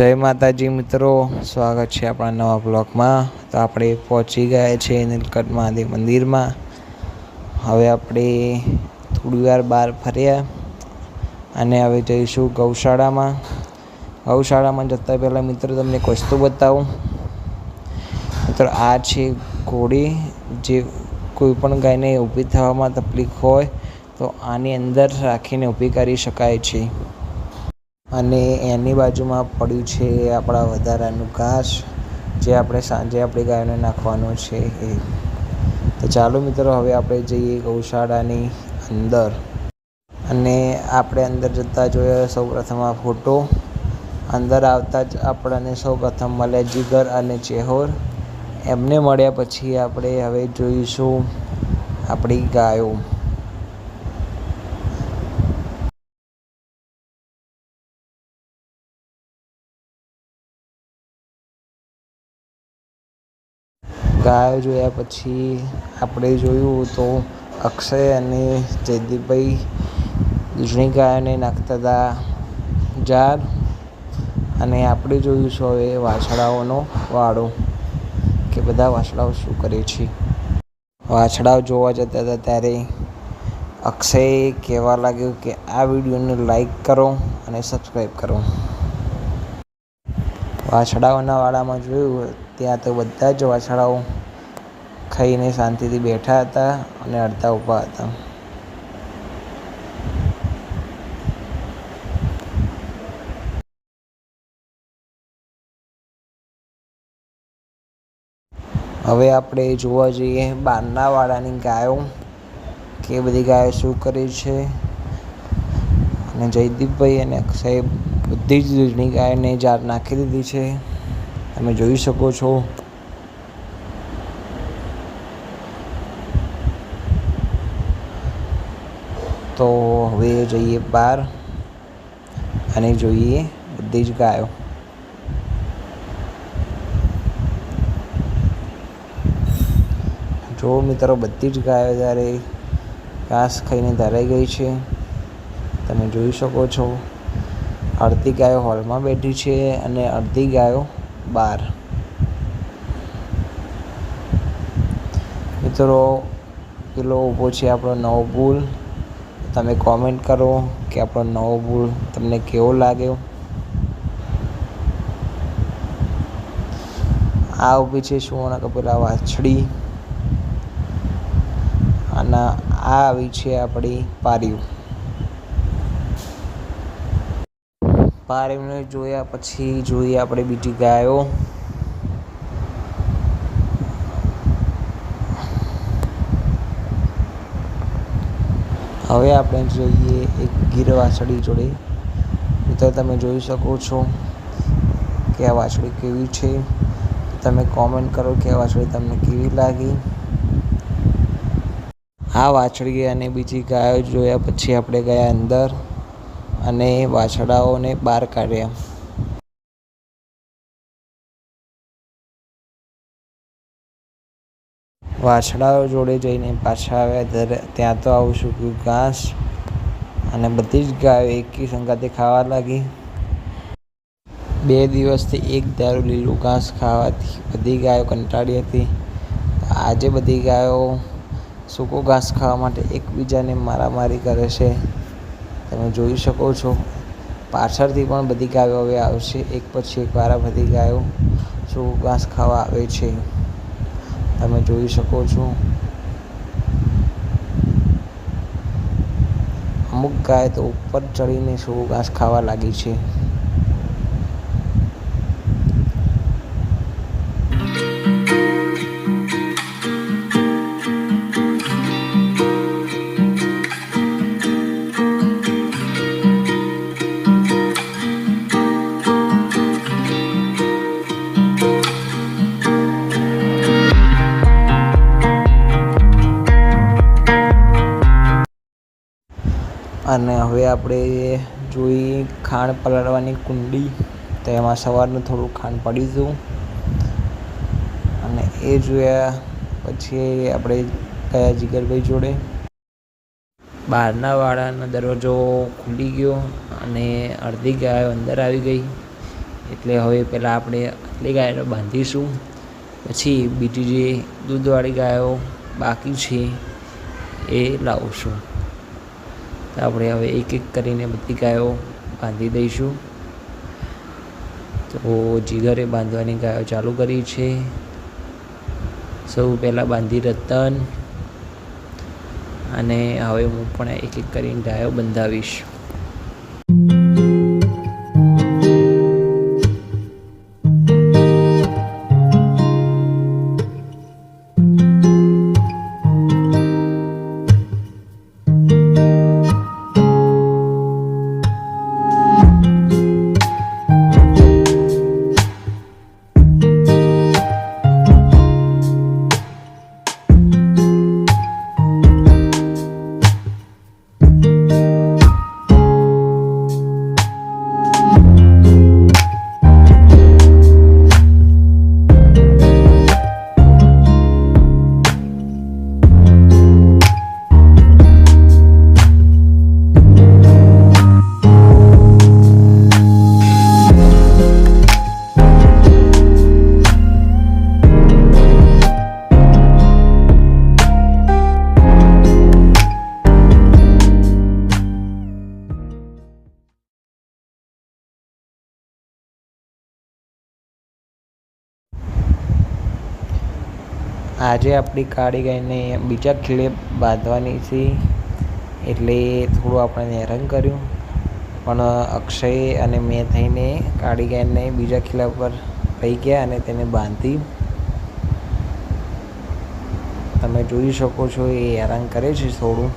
જય માતાજી મિત્રો, સ્વાગત છે આપણા નવા બ્લોગમાં. તો આપણે પહોંચી ગયા છે નીલકંઠ મહાદેવ મંદિરમાં. હવે આપણે થોડી વાર બહાર ફર્યા અને હવે જઈશું ગૌશાળામાં. ગૌશાળામાં જતાં પહેલાં મિત્રો તમને એક વસ્તુ બતાવું. મિત્રો, આ છે ઘોડી. જે કોઈ પણ ગાયને ઊભી થવામાં તકલીફ હોય તો આની અંદર રાખીને ઊભી કરી શકાય છે. અને એની બાજુમાં પડ્યું છે આપણા વધારાનું ઘાસ, જે આપણે સાંજે આપણી ગાયોને નાખવાનું છે એ. તો ચાલો મિત્રો, હવે આપણે જઈએ ગૌશાળાની અંદર. અને આપણે અંદર જતાં જોઈએ સૌ પ્રથમ આ ફોટો. અંદર આવતા જ આપણને સૌ પ્રથમ મળે જીગર અને ચેહોર. એમને મળ્યા પછી આપણે હવે જોઈશું આપણી ગાયો. ગાયો જોયા પછી આપણે જોયું તો અક્ષય અને જયદીપભાઈ દૂધની ગાયોને નાખતા હતા જાર અને આપણે જોયું છે હવે વાછડાઓનો વાડો કે બધા વાછડાઓ શું કરે છે. વાછડાઓ જોવા જતા હતા ત્યારે અક્ષય કહેવા લાગ્યું કે આ વિડીયોને લાઈક કરો અને સબસ્ક્રાઈબ કરો. વાછડાઓના વાડામાં જોયું ત્યાં તો બધા જ વાછડાઓ ખાઈને શાંતિથી બેઠા હતા અને અડધા ઊભા હતા. હવે આપણે જોવા જઈએ બારનાવાળાની ગાયો કે બધી ગાયો શું કરે છે. અને જયદીપભાઈ અને અક્ષય બધી જ દૂધની ગાયને જાર નાખી દીધી છે. તમે જોઈ શકો છો. તો હવે જઈએ બહાર અને જોઈએ બધી જ ગાયો. જો મિત્રો બધી જ ગાયો ત્યારે ઘાસ ખાઈને ધરાઈ ગઈ છે, તમે જોઈ શકો છો. અડધી ગાયો હોલમાં બેઠી છે અને અડધી ગાયો બહાર મિત્રો પેલો ઊભો છે આપણો નવો ભૂલ. તમે કોમેન્ટ કરો કે આપણો નવો ભૂલ તમને કેવો લાગ્યો. આ ઊભી છે સુવર્ણ કપિલા વાછડી. અને આ આવી છે આપણી પાર્યું. પારીને જોયા પછી જોઈએ આપણે બીજી ગાયો. હવે આપણે જોઈએ એક ગીર વાછડી જોડે. મિત્રો, તમે જોઈ શકો છો કે આ વાછડી કેવી છે. તમે કોમેન્ટ કરો કે આ વાછડી તમને કેવી લાગી. આ વાછડી અને બીજી ગાયો જોયા પછી આપણે ગયા અંદર. અને વાછડાઓને બહાર કાઢ્યા. વાછડાઓ જોડે જઈને પાછા આવ્યા. ત્યાં તો આવું સૂક્યું ઘાસ અને બધી જ ગાયો એકી સંગાતે ખાવા લાગી. બે દિવસથી એક ધારું લીલું ઘાસ ખાવાથી બધી ગાયો કંટાળી હતી. આજે બધી ગાયો સૂકું ઘાસ ખાવા માટે એકબીજાને મારામારી કરે છે. તમે જોઈ શકો છો. પાછળથી પણ બધી ગાયો હવે આવશે. એક પછી એક વાર બધી ગાયો સૂકું ઘાસ ખાવા આવે છે. તમે જોઈ શકો છો. અમુક ગાય તો ઉપર ચડીને સૂકું ઘાસ ખાવા લાગી છે. અને હવે આપણે જોઈ ખાંડ પલાળવાની કુંડી. તો એમાં સવારનું થોડું ખાંડ પડીશું અને એ જોયા પછી આપણે ગયા જીગરભાઈ જોડે. બહારના વાળાનો દરવાજો ખુલી ગયો અને અડધી ગાયો અંદર આવી ગઈ. એટલે હવે પહેલાં આપણે આટલી ગાયો બાંધીશું. પછી બીજી જે દૂધવાળી ગાયો બાકી છે, એ લાવશું. તો આપણે હવે એક એક કરીને બધી ગાયો બાંધી દઈશું. તો જીગરે બાંધવાની ગાયો ચાલુ કરી છે. સૌ પહેલાં બાંધી રતન. અને હવે હું પણ એક એક કરીને ગાયો બંધાવીશ. આજે આપણી કાળી ગાયને બીજા ખીલે બાંધવાની છે. એટલે થોડું આપણે હેરાન કર્યું. પણ અક્ષય અને મેં થઈને કાળી ગાયને બીજા ખીલા પર લઈ ગયા અને તેને બાંધી. તમે જોઈ શકો છો એ હેરાન કરે છે થોડું.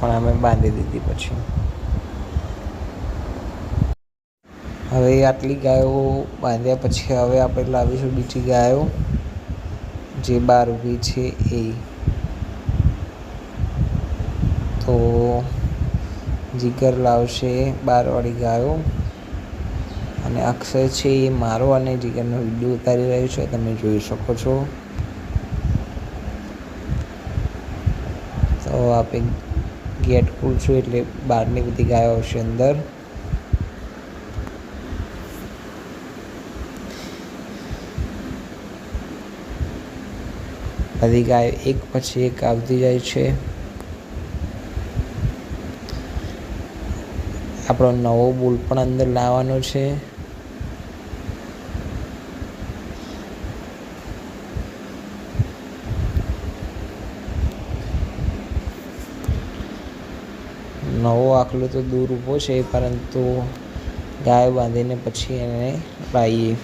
પણ અમે બાંધી દીધી પછી. હવે આટલી ગાયો બાંધ્યા પછી હવે આપણે લાવીશું બીજી ગાયો. જે બાર ઊભી છે એ. તો જીગર લાવશે બારવાળી ગાયો. અને અક્ષય છે એ મારો અને જીગરનો વીડિયો ઉતારી રહ્યો છે, તમે જોઈ શકો છો. તો આપણે ગેટ ખુલશું એટલે બહારની બધી ગાયો આવશે અંદર. બધી ગાય એક પછી એક આવતી જાય છે. આપણો નવો બુલ પણ અંદર લાવવાનો છે. નવો આખલો તો દૂર ઊભો છે, પરંતુ ગાય બાંધીને પછી એને લાવીએ.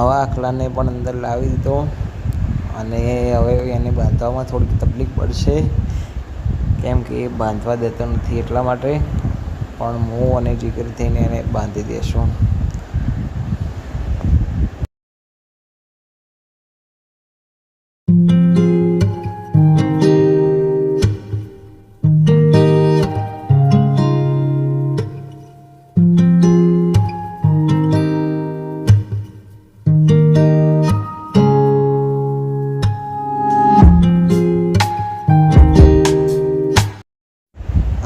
નવા આખલાને પણ અંદર લાવી દીધો. અને હવે એને બાંધવામાં થોડીક તકલીફ પડશે. કેમ કે એ બાંધવા દેતો નથી એટલા માટે. પણ હું અને જીગર થઈને એને બાંધી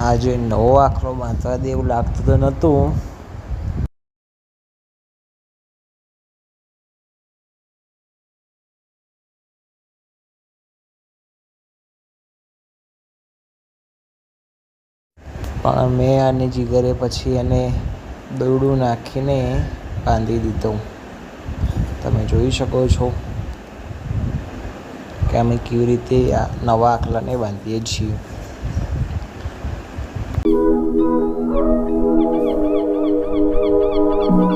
આજે નવો આખલો બાંધવા દે એવું લાગતું તો નહોતું. પણ મેં આને જીગરે પછી એને દોરડું નાખીને બાંધી દીધો. તમે જોઈ શકો છો કે અમે કેવી રીતે આ નવા આખલાને બાંધીએ છીએ.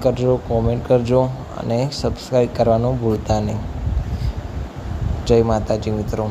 કરજો કોમેન્ટ કરજો અને સબસ્ક્રાઈબ કરવાનું ભૂલતા નહીં. જય માતાજી મિત્રો.